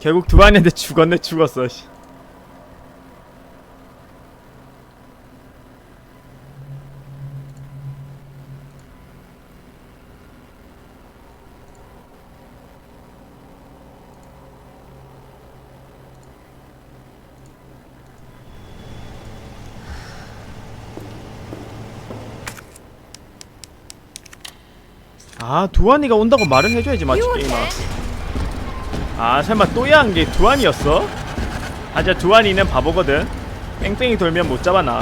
결국 두한이한테 죽었네 죽었어 씨. 아 두한이가 온다고 말을 해줘야지 맞지 게임아 아 설마 또야 한 게 두한이었어? 아자 두한이는 바보거든 뺑뺑이 돌면 못 잡아 나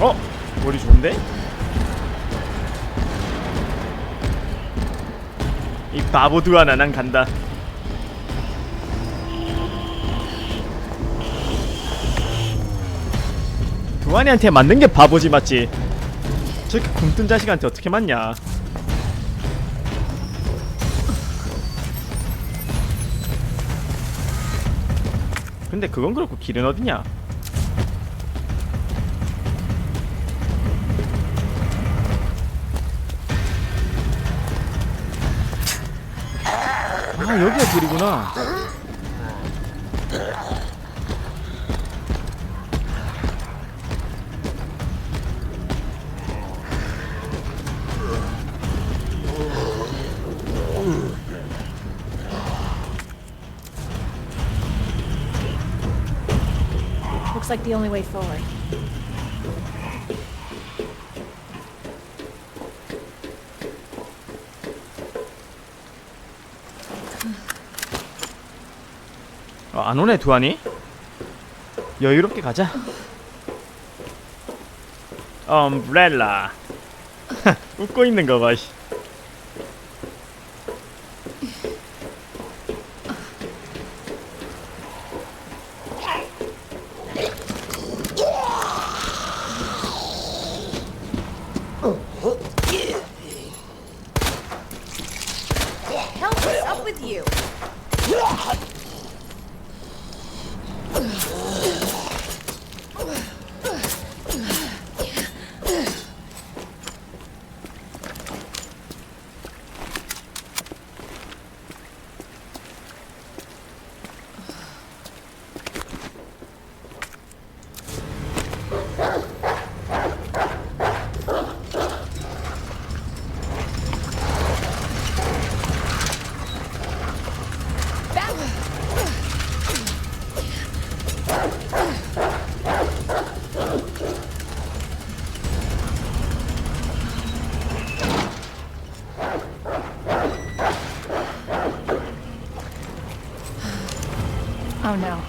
어? 머리 좋은데? 이 바보 두한아 난 간다 두한이한테 맞는 게 바보지 맞지? 저렇게 굶뜬 자식한테 어떻게 맞냐 근데 그건 그렇고 길은 어디냐? 아 여기가 길이구나. Looks like the only way forward. 어, 안 오네 두한이. 여유롭게 가자. 엄브렐라. 웃고 있는 거 봐. Oh no.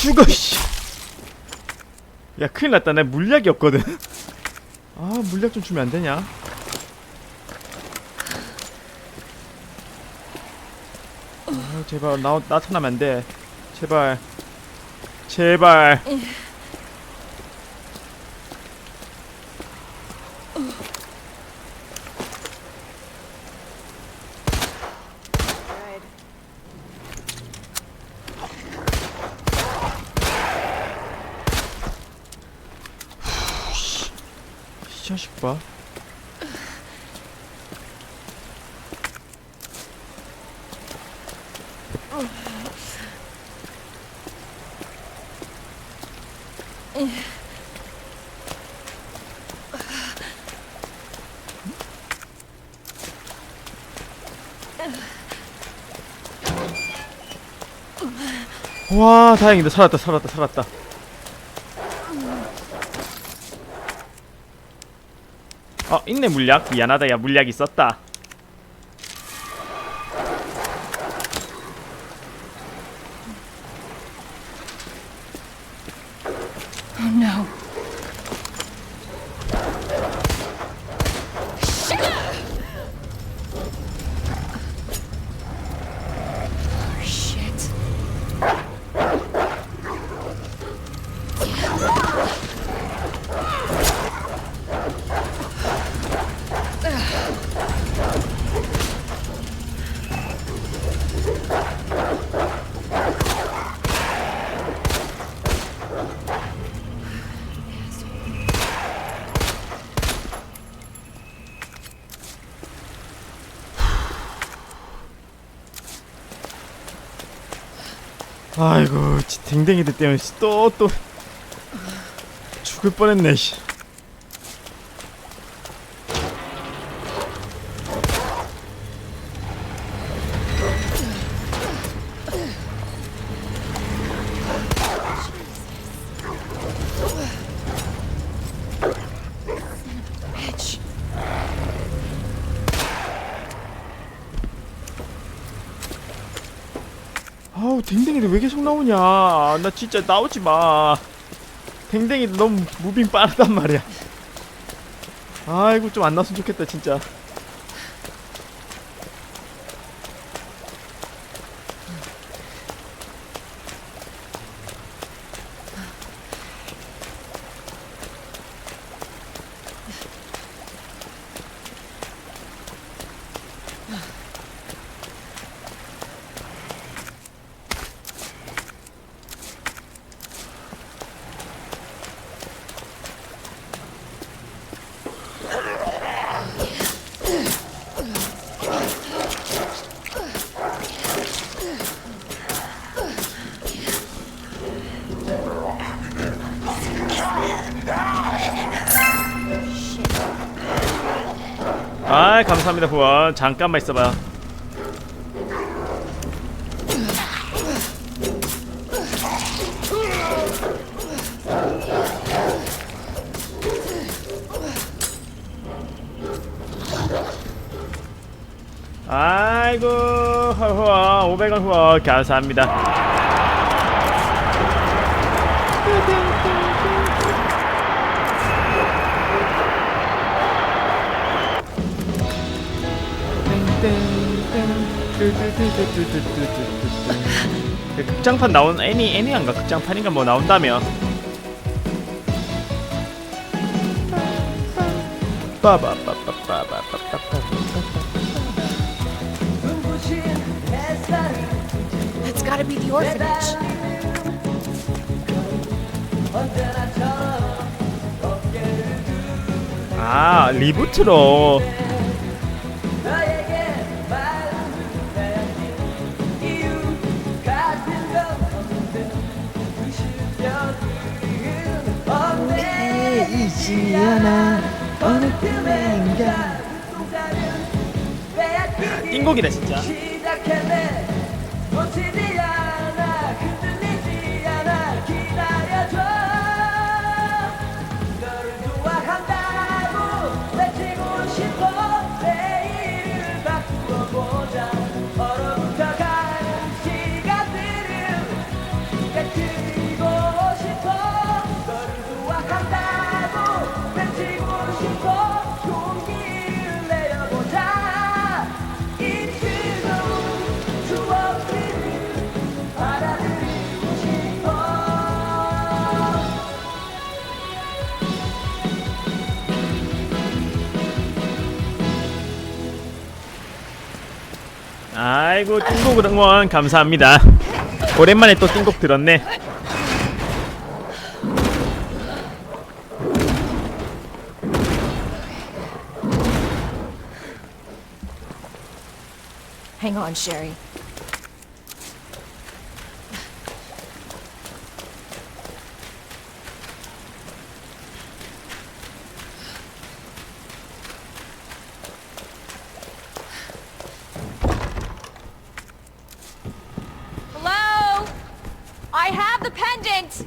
죽어 씨. 야 큰일 났다. 내 물약이 없거든. 아 물약 좀 주면 안 되냐? 아, 제발 나 나타나면 안 돼. 제발. 제발. 자식 봐. 와 다행이다 살았다 살았다 살았다 어 있네 물약. 미안하다. 야 물약 있었다. Oh no. 아이고 지- 댕댕이들 때문에 또또 죽을 뻔했네 씨. 나오냐? 나 진짜 나오지 마. 댕댕이들 너무 무빙 빠르단 말이야. 아이고 좀 안 나왔으면 좋겠다 진짜 아 감사합니다 후원. 잠깐만 있어봐요. 아이고 후원. 500원 후원. 감사합니다 그 극장판 나온 애니 애니안가? 극장판인가 뭐 나온다며. That's gotta be the orphanage. 아 리부트로 띵곡이다 진짜 아이고 띵곡 응원 감사합니다 오랜만에 또 띵곡 들었네 Hang on, Sherry. Hello? I have the pendant!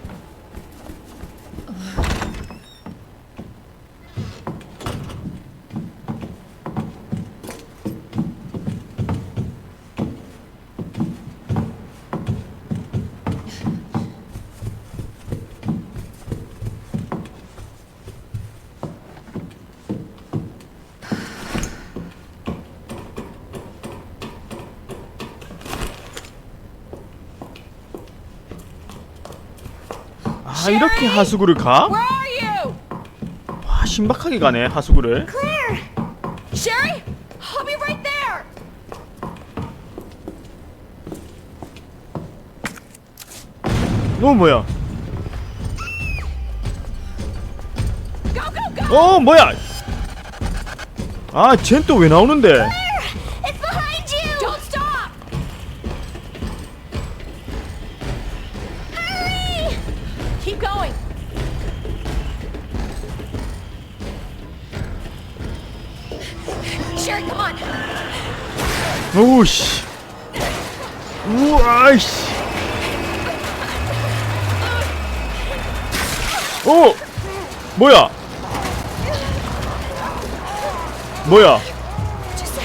이렇게 하수구를 가? 와 신박하게 가네 하수구를! 어 뭐야! 어 뭐야 아쟨 또 왜 나오는데 오우씨 우와이씨 오 뭐야 뭐야 say.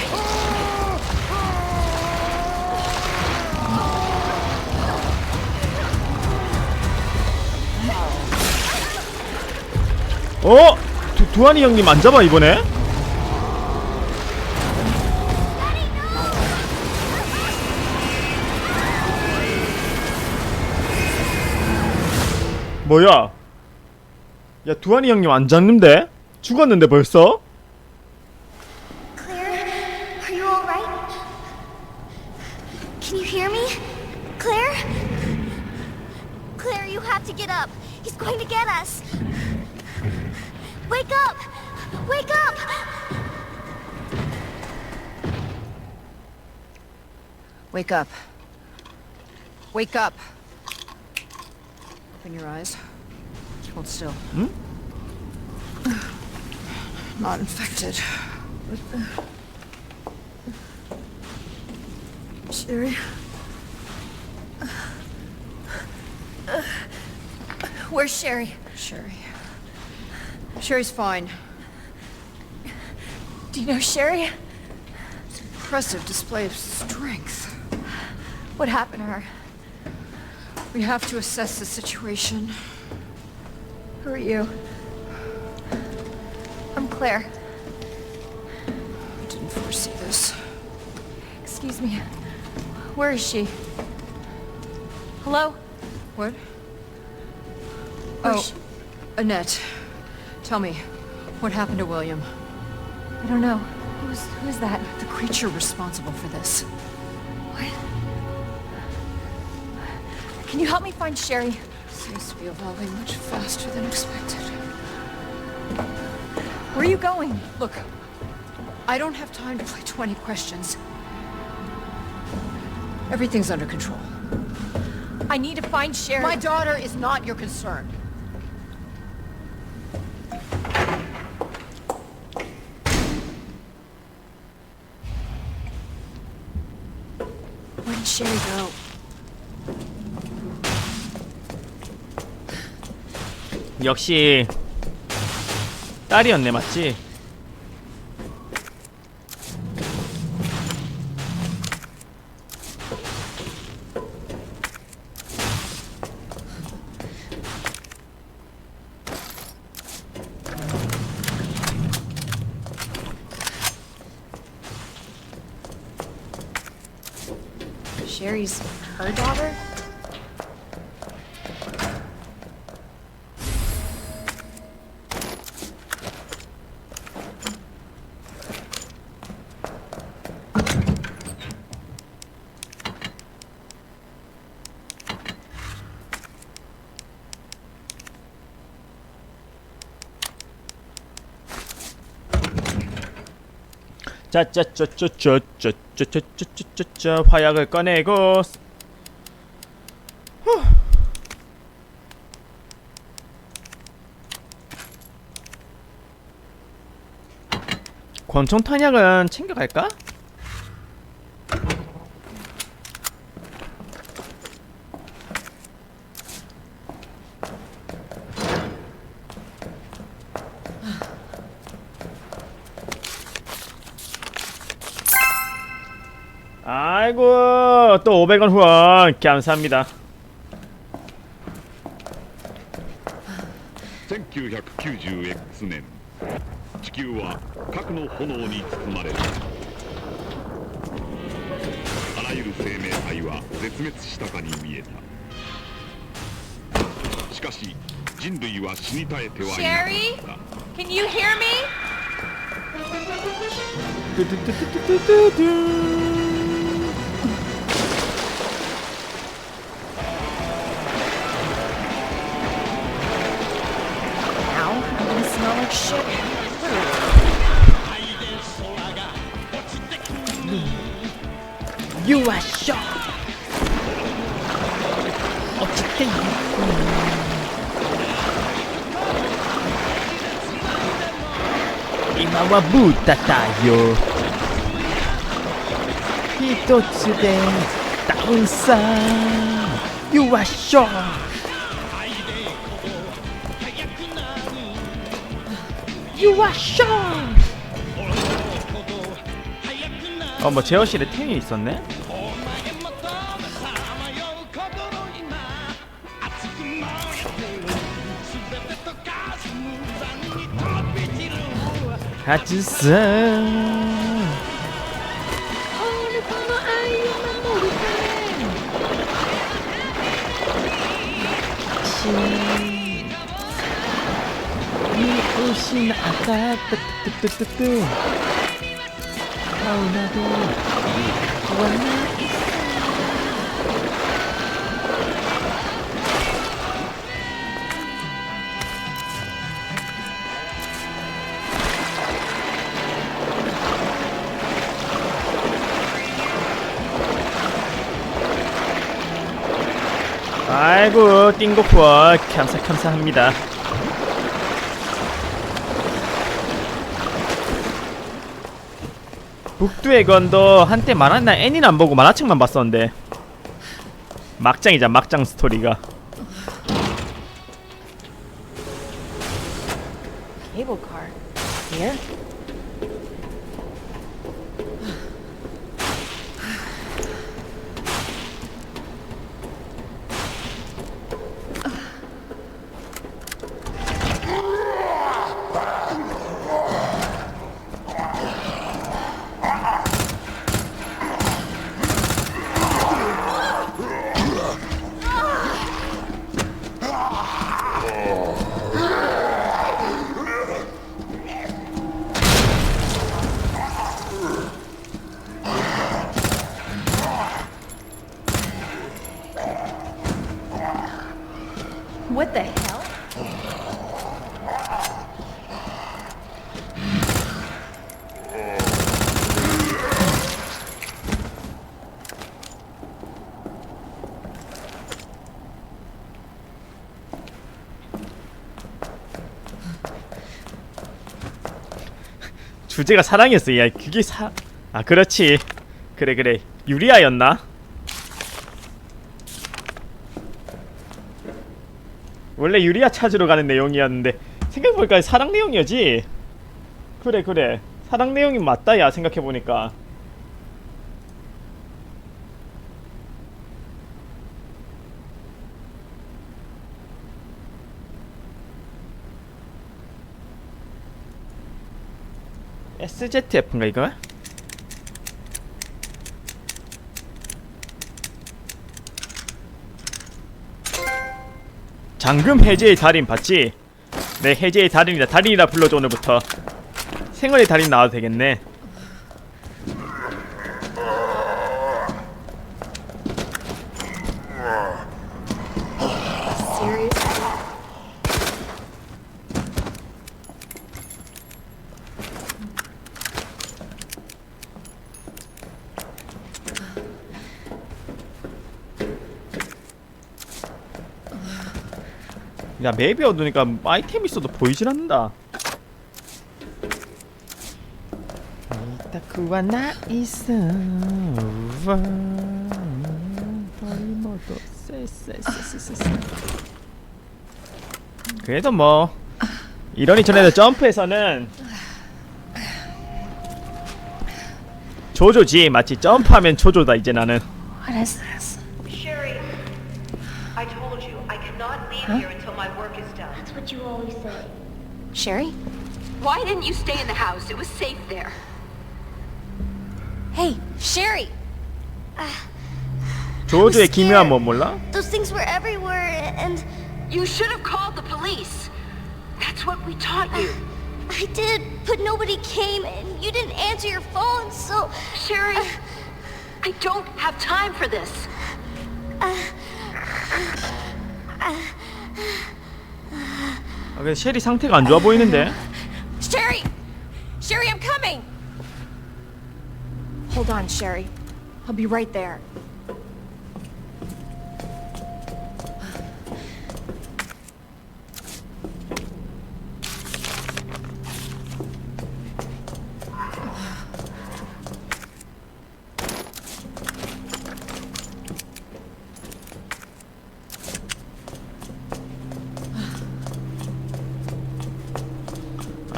어? 두, 두한이 형님 안 잡아 이번에? 뭐야? 야 두한이 형님 안 잡는데? 죽었는데 벌써? Claire, are you alright? Can you hear me? Claire? Claire, you have to get up. He's going to get us. Wake up! Wake up! Wake up. Wake up. Open your eyes. Hold still. Hmm? Not infected. Sherry. Where's Sherry? Sherry. Sherry's fine. Do you know Sherry? It's an Impressive display of strength. What happened to her? We have to assess the situation. Who are you? I'm Claire. I didn't foresee this. Excuse me. Where is she? Hello? What? Where's Oh? Annette. Tell me, what happened to William? I don't know. Who's who's that? The creature responsible for this. Can you help me find Sherry? Seems to be evolving much faster than expected. Where are you going? Look, I don't have time to play 20 questions. Everything's under control. I need to find Sherry. My daughter is not your concern. Where did Sherry go? 역시 딸이었네 맞지? 짜짜짜짜짜짜짜짜짜짜 화약을 꺼내고 후. 권총 탄약은 챙겨갈까? 아이고 또 500원 후원 감사합니다 1990X 年地球は核の炎に包まれるあらゆる生命体は絶滅したかに見えた しかし人類は死に絶えてはいなか Sherry? った Can you hear me? Gonna smell like shit. You are shot. 어쨌든 이마와 붙었다요. 히토츠데 다운사. You are shot. You are shot. 어, 뭐 제어실에 탱이 있었네. 같이 써. 이 옷이 나갔다 뚜뚜뚜뚜 아우 나도 왔나? 아이고 띵고프워 감사 감사합니다 북두의 건도 한때 만화 나 애니는 안 보고 만화책만 봤었는데 막장이자 막장 스토리가 Cable. Here? 주제가 사랑이었어. 야 그게 사... 아 그렇지. 그래 그래. 유리아였나? 원래 유리아 찾으러 가는 내용이었는데 생각해보니까 사랑 내용이었지? 그래 그래. 사랑 내용이 맞다 야 생각해보니까 SZF인가 이거? 장금 해제의 달인 봤지? 내 해제의 달인이다 달인이라 불러줘 오늘부터 생활의 달인 나와도 되겠네 야 맵이 어두니까 아이템 있어도 보이질 않는다. 이따쿠와 나 있어. 벌모도 쎄쎄쎄쎄쎄. 그래도 뭐 이러니 전에도 점프에서는 조조지. 마치 점프하면 조조다 이제 나는. this? always say. Sherry? Why didn't you stay in the house? It was safe there. Hey, Sherry! 조조의 scared. 기묘한 뭐 몰라? Those things were everywhere, and You should have called the police. That's what we taught you. I did, but nobody came, and you didn't answer your phone, so. Sherry, I don't have time for this. 근데 쉘이 상태가 안 좋아 보이는데. Sherry! Sherry, I'm coming! Hold on, Sherry. I'll be right there.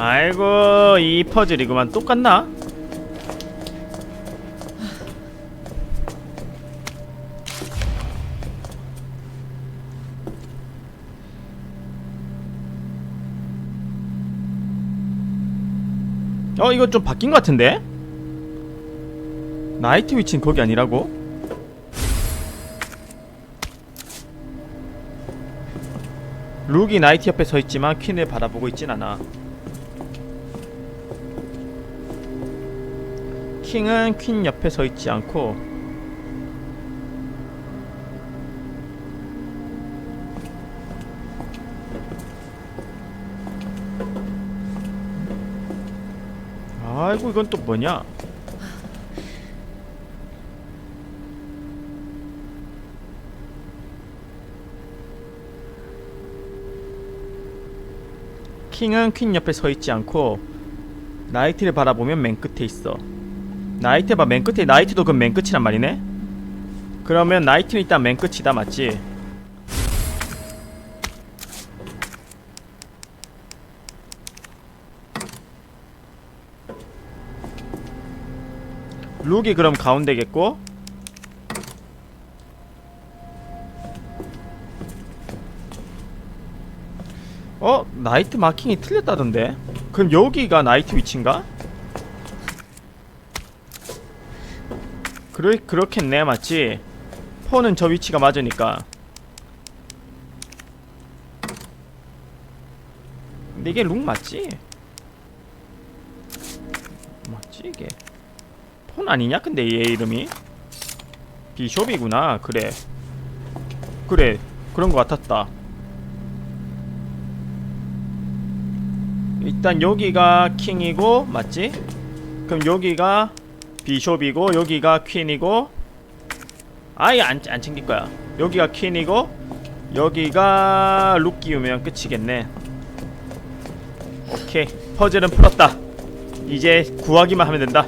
아이고 이 퍼즐이구만 똑같나? 어 이거 좀 바뀐 것 같은데? 나이트 위치는 거기 아니라고? 룩이 나이트 옆에 서 있지만 퀸을 바라보고 있진 않아. 킹은 퀸 옆에 서 있지 않고 아이고 이건 또 뭐냐? 킹은 퀸 옆에 서 있지 않고 나이트를 바라보면 맨 끝에 있어 나이트 봐, 맨 끝에 나이트도 그럼 맨 끝이란 말이네? 그러면 나이트는 일단 맨 끝이다, 맞지? 룩이 그럼 가운데겠고 어? 나이트 마킹이 틀렸다던데? 그럼 여기가 나이트 위치인가? 그러, 그렇겠네 맞지? 폰은 저 위치가 맞으니까 근데 이게 룩 맞지? 맞지 이게 폰 아니냐 근데 얘 이름이? 비숍이구나 그래 그래 그런 거 같았다 일단 여기가 킹이고 맞지? 그럼 여기가 비숍이고 여기가 퀸이고 아예 안, 안 챙길 거야. 여기가 퀸이고 여기가 룩 끼우면 끝이겠네. 오케이. 퍼즐은 풀었다. 이제 구하기만 하면 된다